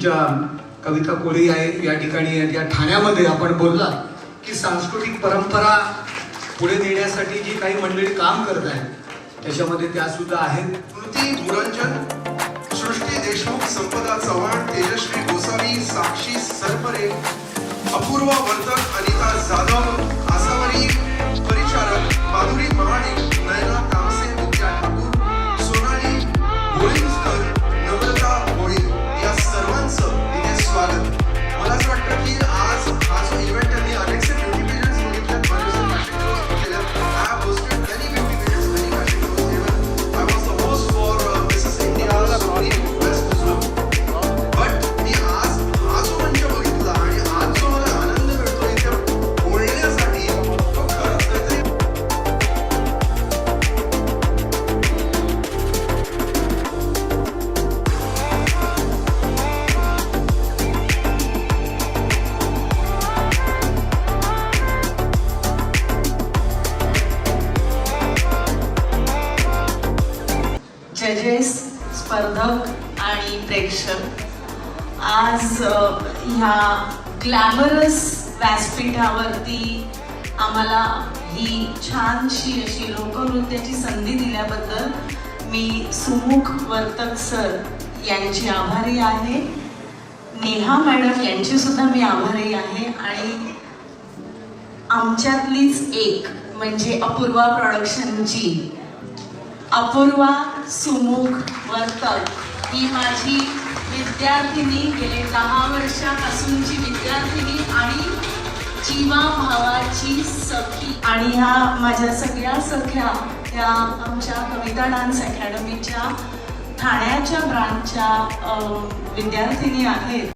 ज्या कविता कोळी आहे या ठिकाणी आहेत, या ठाण्यामध्ये आपण बोलला की सांस्कृतिक परंपरा पुढे नेण्यासाठी जी काही मंडळी काम करत आहेत त्याच्यामध्ये त्या सुद्धा आहेत. कृती धुरंजन सृष्टी देशमुख संपदा चव्हाण तेजश्री गोसावी साक्षी सरपरे अपूर्व वर्तन अनिता जाधव आसावरी जजेस स्पर्धक आणि प्रेक्षक. आज ह्या ग्लॅमरस व्यासपीठावरती आम्हाला ही छानशी अशी लोकनृत्याची संधी दिल्याबद्दल मी सुमुख वर्तक सर यांची आभारी आहे. नेहा मॅडम यांची सुद्धा मी आभारी आहे आणि आमच्यातलीच एक म्हणजे अपूर्वा प्रोडक्शनची अपूर्वा सुमुख वर्तक ही माझी विद्यार्थिनी गेले दहा वर्षापासूनची विद्यार्थिनी आणि जीवा भावाची सखी. आणि ह्या माझ्या सगळ्या सख्या त्या आमच्या कविता डान्स अकॅडमीच्या ठाण्याच्या ब्रांचच्या अं, विद्यार्थिनी आहेत.